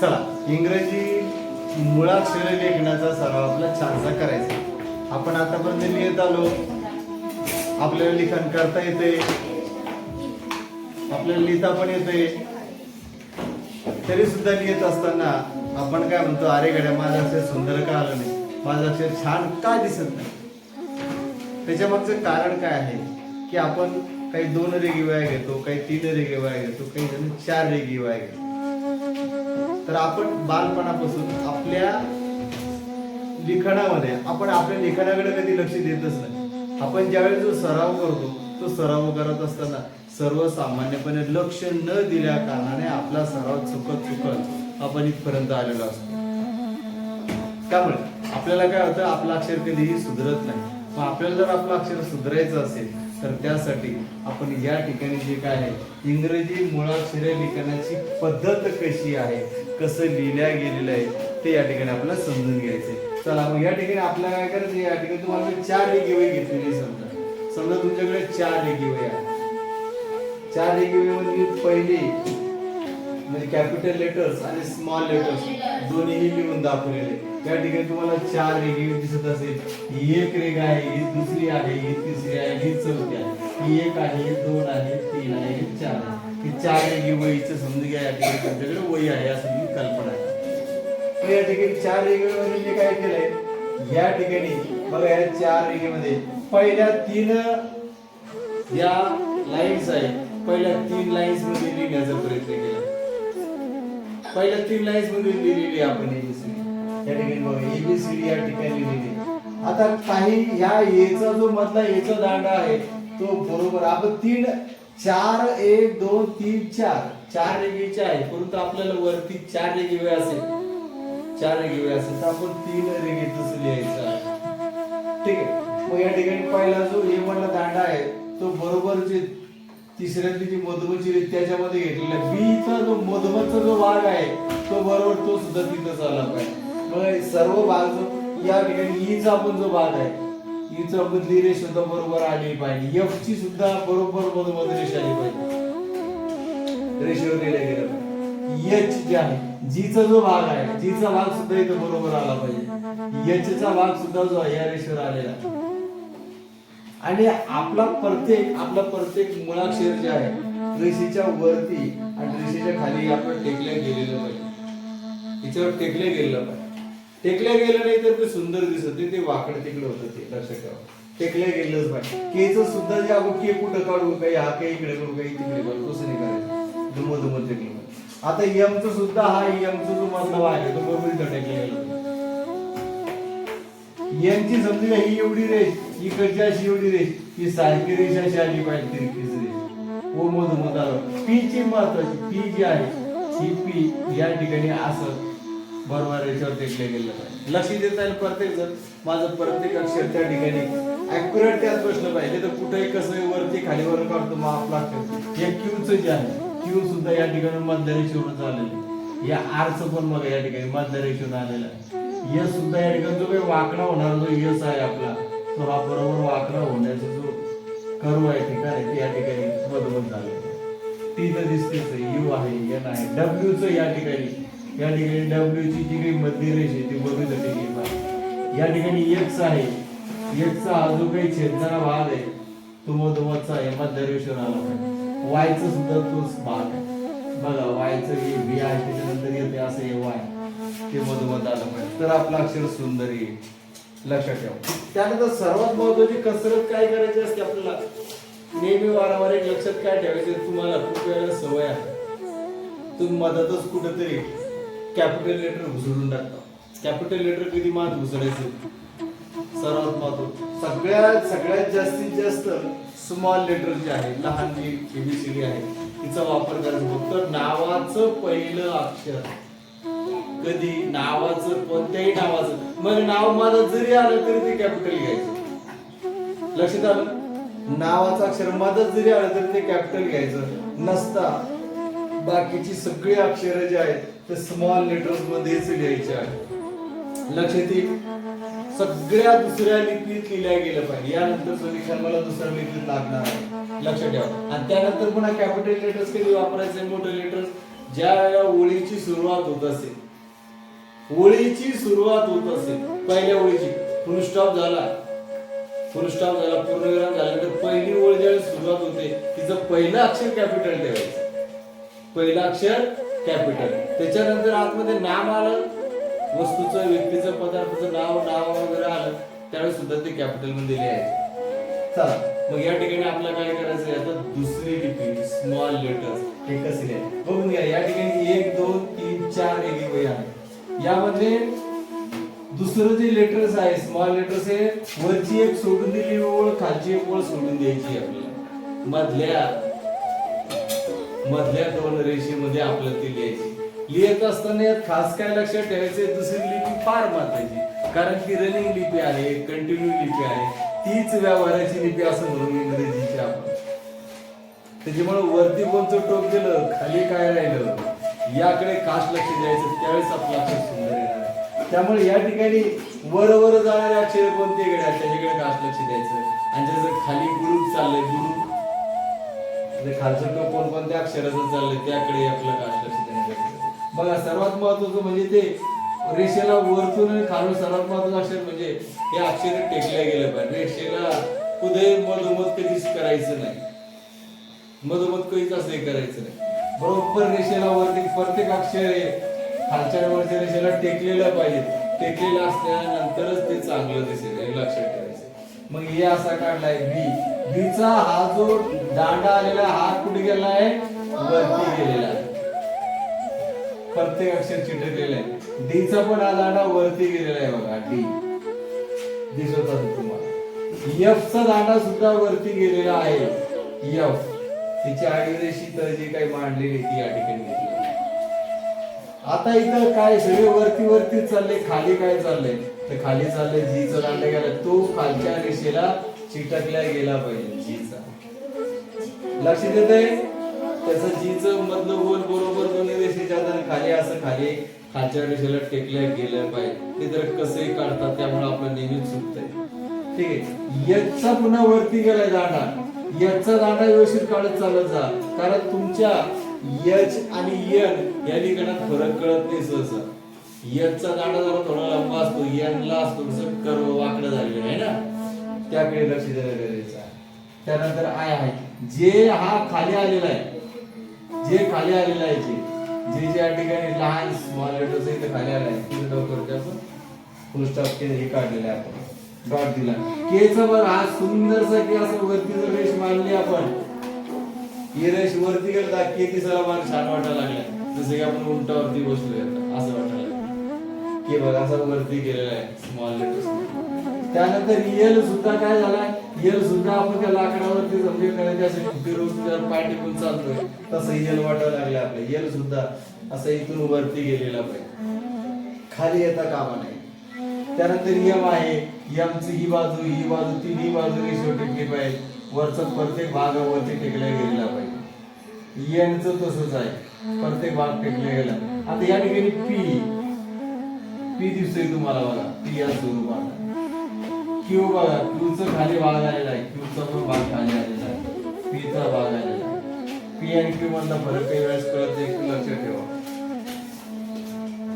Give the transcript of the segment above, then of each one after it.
चला इंग्रजी मुळाक्षर लेखनाचा सराव आपला छानसा करायचा. आपण आतापर्यंत लिहित आलो. आपल्याला लिखाण करता येते. आपल्याला लिहिता पण येते. तरी सुद्धा लिहित असताना आपण काय म्हणतो अरे गड्या माझं अक्षर सुंदर का आलं नाही? माझं अक्षर छान का दिसत नाही? त्याच्यामागचं कारण काय आहे? की आपण काही दोन रेगी घेतो काही तीन रेगी घेतो काही जण चार रेगी वया घेतो. तर आपण बालपणापासून आपल्या लिखाणामध्ये आपण आपल्या लिखाणाकडे कधी लक्ष देतच नाही. आपण ज्यावेळेस जो सराव करतो तो सराव करत असताना सर्वसामान्यपणे लक्ष न दिल्या कारणाने आपला सराव चुकत चुकत आपण इथपर्यंत आलेलो असतो. त्यामुळे आपल्याला काय होतं आपलं अक्षर कधीही सुधरत नाही. मग आपल्याला जर आपलं अक्षर सुधारायचं असेल तर त्यासाठी आपण या ठिकाणी जे काय आहे इंग्रजी मुळाक्षरे लिखाणाची पद्धत कशी आहे कसं लिहिल्या गेलेलं आहे ते या ठिकाणी आपल्याला समजून घ्यायचे चला मग या ठिकाणी आपल्याला काय करायचं या ठिकाणी तुम्हाला चार रेगिवय घेतलेली समजा. समजा तुमच्याकडे चार रेगिवय आहे चार रेगिवय म्हणजे पहिली म्हणजे कॅपिटल लेटर्स आणि स्मॉल लेटर्स दोन्हीही लिहून दाखवलेले. त्या ठिकाणी तुम्हाला चार रेगी दिसत असेल. ही एक रेग आहे ही दुसरी आहे ही तिसरी आहे ही चौथी आहे. ही एक आहे दोन आहे तीन आहे ही चार आहे. ही चार रेगी वहीचं समजून घ्या या ठिकाणी तुमच्याकडे वही आहे असं ही कल्पना आहे या ठिकाणी चार रेगेमध्ये मी काय केलंय या ठिकाणी बघा या चार रेगेमध्ये पहिल्या तीन या लाईन्स आहेत. पहिल्या तीन लाईन्समध्ये लिहिण्याचा प्रयत्न केला. पहिल्या तीन लाईन्समध्ये लिहिलेली आपण एबीसीडी या ठिकाणी एबीसीडी या ठिकाणी लिहिलेली आता काही ह्या एचा जो मधला एचा दांडा आहे तो बरोबर आपण तीन चार एक दोन तीन चार चार रेगेचे आहे परंतु आपल्याला वरती चार रेगे वेळ असेल. चार रेगे वेळ असेल. तर आपण तीन रेगेतच लिहायचं आहे. ठीक आहे. मग या ठिकाणी पहिला जो ए मधला दांडा आहे तो बरोबर जे तिसऱ्यातली जी मधुमची आहे त्याच्यामध्ये घेतलेला बीचा जो मधुमचा जो भाग आहे तो बरोबर तो सुद्धा तिथं आला पाहिजे. मग सर्व भाग जो या ठिकाणी ईचा पण जो भाग आहे ईचा मधली रेष सुद्धा बरोबर आली पाहिजे. एफ ची सुद्धा बरोबर मधुमध रेष आली पाहिजे. रेषेवर गेल्या गेलं एच जे आहे जीचा जो भाग आहे जीचा भाग सुद्धा इथं बरोबर आला पाहिजे. एच चा भाग सुद्धा जो आहे या रेषेवर आलेला आहे. आणि आपला प्रत्येक आपला प्रत्येक मुळाक्षर जे आहे रेषेच्या वरती आणि रेषेच्या खाली आपण टेकल्या गेलेलं पाहिजे. तिच्यावर टेकले गेलेलं पाहिजे. टेकल्या गेलं नाही तर ते सुंदर दिसत नाही ते वाकडं तिकडे होतं ते लक्षात ठेवा टेकल्या गेलंच पाहिजे. केच सुद्धा जे आपण के कुठं काढू काही हा काही इकडे करू काही तिकडे करू तसं नाही करायचं. धुम धुम टेकलं आता यमचं सुद्धा हा यमचा जो मतलब आहे तो बरोबर इथं टेकल्या गेला पाहिजे. यांची समजून ही एवढी रेष इकडची अशी एवढी रेष ही सारखी रेष अशी आली पाहिजे तिरकीच रेष हो, ओ मध मध पी ची महत्वाची पी जी आहे. ही पी या ठिकाणी असं बरोबर रेषेवर टेकले गेलं पाहिजे. लक्ष देता येईल प्रत्येक जण. माझं प्रत्येक अक्षर त्या ठिकाणी अॅक्युरेट त्यात बसलं पाहिजे. तर कुठेही कसं वरती खाली वर काढतो मग आपला अक्षर हे क्यूचं जे आहे क्यू सुद्धा या ठिकाणी मधल्या रेषेवरून आलेलं आहे. या आरचं पण बघा या ठिकाणी मधल्या रेषेवरून आलेलं आहे. यस सुद्धा या ठिकाणी जो काही वाकडा होणार जो यस आहे आपला. तो हा बरोबर वाकडा होण्याचा जो कर्व आहे ठिकाण आहे ते या ठिकाणी मधोमध झालेलं टी तर दिसतेच यू आहे एन आहे डब्ल्यू च या ठिकाणी या ठिकाणी डब्ल्यू ची जी काही मधली रेष आहे ती बघू ठिकाणी या ठिकाणी एक्स आहे एक्स चा हा जो काही छेदणारा भाग आहे तो मधोमधचा आहे मध्य रेषेवर आला पाहिजे वायचा सुद्धा तोच भाग आहे. बघा वायचं हे बी आहे त्याच्यानंतर येते असं हे वाय ते मधोमध आलं पाहिजे. तर आपलं अक्षर सुंदर येईल लक्षात ठेवा. त्यानंतर सर्वात महत्वाची कसरत काय करायची असते आपल्याला? नेहमी वारंवार एक लक्षात काय ठेवायचं? तुम्हाला खूप वेळेला सवय आहे. तुम्ही मधातच कुठेतरी कॅपिटल लेटर घुसडून टाकता. कॅपिटल लेटर कधी मात घुसडायचं? सर्वात महत्त्व सगळ्यात सगळ्यात जास्तीत जास्त स्मॉल लेटर जे आहे लहान जी एबीसीडी आहे तिचा वापर करायचा. फक्त नावाचं पहिलं अक्षर. कधी नावाचं कोणत्याही नावाचं. मग नाव माझं जरी आलं तरी ते कॅपिटल घ्यायचं. लक्षात आलं? नावाचं अक्षर मदत जरी आलं तरी ते कॅपिटल घ्यायचं. नसता बाकीची सगळी अक्षरं जी आहेत ते स्मॉल लेटर्स मध्येच लिहायचे आहेत. लक्षात येईल? सगळ्या दुसऱ्या लिपीत लिहिल्या गेलं पाहिजे. यानंतर सोल्युशन मला दुसऱ्या लिपीत लागणार आहे. लक्षात ठेवा. आणि त्यानंतर पुन्हा कॅपिटल लेटर्स कधी वापरायचे? मोठे लेटर्स ज्या वेळेला ओळीची सुरुवात होत असेल. ओळीची सुरुवात होत असते पहिल्या ओळीची फुल स्टॉप झाला. फुल स्टॉप झाला. पूर्णविराम झाल्यानंतर पहिली ओळी ज्यावेळेस सुरुवात होते तिचं पहिलं अक्षर कॅपिटल ठेवायचं. पहिलं अक्षर कॅपिटल त्याच्यानंतर आतमध्ये नाम आलं. वस्तूचं व्यक्तीचं पदार्थाचं नाव नाव वगैरे आलं. त्यावेळेस सुद्धा ते कॅपिटलमध्ये लिहायचं चला मग या ठिकाणी आपल्याला काय करायचं आता दुसरी लिपी स्मॉल लेटर्स हे कसे लिहायचे? बघून घ्या. या ठिकाणी एक दोन तीन चार रेगी वही आहे यामध्ये दुसरं जे लेटर्स आहे स्मॉल लेटर्स आहे वरची एक सोडून दिली ओळ खालची एक ओळ सोडून द्यायची आपल्याला. मधल्या मधल्या दोन रेषेमध्ये आपल्याला ती लिहायची. लिहित असताना यात खास काय लक्षात ठेवायचं दुसरी लिपी फार महत्वाची कारण ती रनिंग लिपी आहे कंटिन्यू लिपी आहे. तीच व्यवहाराची लिपी असं म्हणून इंग्रजीची आपण. त्याच्यामुळे वरती कोणतं टोक दिलं? खाली काय राहिलं? याकडे खास लक्ष द्यायचं त्यावेळेस आपलं अक्षर सुंदर येणार. त्यामुळे या ठिकाणी वर वर जाणारे अक्षर कोणते कडे त्याच्याकडे खास लक्ष द्यायचं. आणि जसं खाली गुरु चाललंय गुरु खालचं टोक कोणकोणत्या अक्षराचं चाललंय त्याकडे आपलं खास लक्ष द्यायचं. बघा सर्वात महत्वाचं म्हणजे ते रेषेला वरतून आणि खालून सर्वात महत्वाचं अक्षर म्हणजे हे अक्षर टेकल्या गेलं पाहिजे. रेषेला कुठे मधोमध कधीच करायचं नाही. मधोमध कधीच असं हे करायचं नाही. बरोबर रेषेला वरती प्रत्येक अक्षर हे खालच्या वरच्या रेषेला टेकलेलं पाहिजे टेकलेलं असल्यानंतरच ते चांगलं दिसेल हे लक्षात ठेवायचं. मग हे असा काढलाय बी. बीचा हा जो दांडा आलेला हा कुठे गेलाय वरती गेलेला आहे. प्रत्येक अक्षर चिटकलेलं आहे. डीचा पण हा दांडा वरती गेलेला आहे बघा डी. दिसत असेल तुम्हाला. एफ चा दांडा सुद्धा वरती गेलेला आहे. एफ तिची आडीरेषी तर जी काही मांडलेली ती या ठिकाणी आता इथं काय सगळे वरती वरती चालले खाली काय चाललंय? तर खाली चाललंय जी चा गेला. तो खालच्या रेषेला चिटकल्या गेला पाहिजे जीचा. लक्ष देत आहे? त्याचं जीच मधलं बोल बरोबर दोन्ही रेषेच्या खाली असं खाली खालच्या रेषेला टेकल्या गेलं पाहिजे. ते जर कसे काढतात त्यामुळे आपलं नेहमीच चुकतंय ठीक आहे. यचा पुन्हा वरती गेलाय जाणार यचा दांडा व्यवस्थित काढत चालत जा. कारण तुमच्या यच आणि यन या ठिकाणात फरक कळत नाही सहसा. यचा दांडा जरा थोडा लंबा असतो यनला असतो कसं कर्व वाकडं झालेलं आहे ना? त्याकडे लक्ष द्यायला गरजेचं आहे. त्यानंतर आय आहे. जे हा खाली आलेला आहे जे खाली आलेलं आहे जे जे ज्या ठिकाणी लहान स्मॉल लेटर्स इथे खाली आलाय आहे तिथे डॉक्टरचे आपण फुल स्टॉप हे काढलेलं आहे आपण. डॉट दिला. केच बघ हा सुंदरसा की असं वरती जर रेष मांडली आपण. ही रेष वरती गेला के तिसरा मान छान वाटायला लागला. जसं की आपण उंटावरती बसलोय असं वाटायला के बघ असं वरती गेलेला आहे स्मॉल लेटर त्यानंतर यल सुद्धा काय झालाय एल सुद्धा आपण त्या लाकडावरती जमले करायचे असे कुठे रोज पाय टिकून चालतोय. तसं यल वाटायला लागले आपलं. एल सुद्धा असं इथून वरती गेलेला पाहिजे खाली येता कामा नाही त्यानंतर यम आहे. यमची ही बाजू ही बाजू तिन्ही बाजू रेषेवर टेकली पाहिजे वरचा प्रत्येक भागावरती टेकला गेलेला पाहिजे. यनचं तसंच आहे. प्रत्येक भाग टेकला गेला. आता या ठिकाणी पी पी दिसतोय तुम्हाला बघा. पी या स्वरूपात. क्यू बघा. क्यूचा खाली भाग आलेला आहे. क्यूचा पण भाग खाली आलेला आहे. पीचा भाग आलेला आहे. पी आणि क्यू मधला फरक काही वेळेस कळत नाही. लक्षात ठेवा.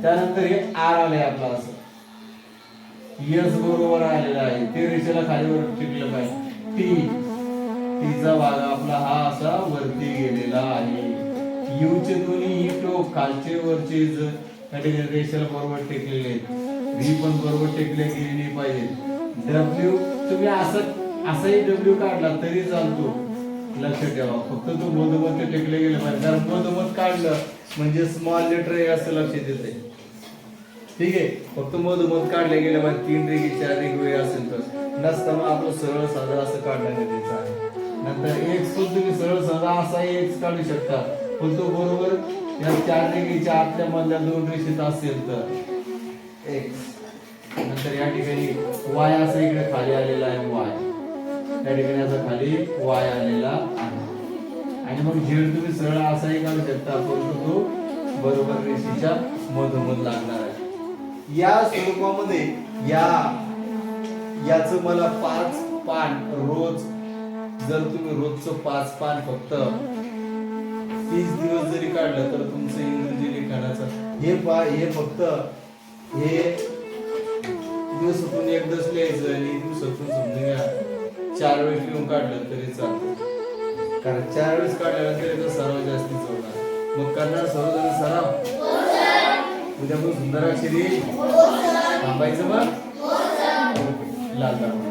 त्यानंतर हे आर आले आपला असं. यस बरोबर आलेला आहे. ते रेषेला खालीवर टिकलं पाहिजे. टी टीचा भाग आपला हा असा वरती गेलेला आहे. यूचे दोन्ही ही टोक खालचे वरचे रेषेला बरोबर टेकलेले आहेत. व्ही पण बरोबर टेकले गेले नाही पाहिजे. डब्ल्यू तुम्ही असं असाही डब्ल्यू काढला तरी चालतो. लक्षात ठेवा. फक्त तो मधोमध टेकले गेले पाहिजे. कारण मधोमध काढलं म्हणजे स्मॉल लेटर हे असं लक्षात येते ठीक आहे. फक्त मधोमध काढले गेले पाहिजे तीन रेगी चार रेगी वेळ असेल तर. नसताना आपलं सरळ साधा असं काढणं गरजेचं आहे नंतर एक सुद्धा तुम्ही सरळ साधा असा एक काढू शकता. पण तो बरोबर या चार रेगीच्या आतल्या मधल्या दोन रेषेत असेल तर. एक. नंतर या ठिकाणी वाय असा इकडे खाली आलेला आहे वाय. त्या ठिकाणी असा खाली वाय आलेला आहे. आणि मग झेड तुम्ही सरळ असाही काढू शकता परंतु तो बरोबर रेषेच्या मधोमध लागणार. या स्वरूपामध्ये या याच मला पाच पान रोज जर तुम्ही रोजचं पाच पान फक्त तीस दिवस जरी काढलं तर तुमचं इंग्रजी लिखाणाचं हे पा हे फक्त हे दिवसातून एकदाच लिहायचं आणि दिवसातून समजून घ्या चार वेळेस लिहून काढलं तरी चालतं. कारण चार वेळेस काढल्यानंतर याचा सराव जास्तीच होणार मग करणार सर्वजण सराव? उद्या पण सुंदर अक्षरी थांबायचं मग लाल दाखव.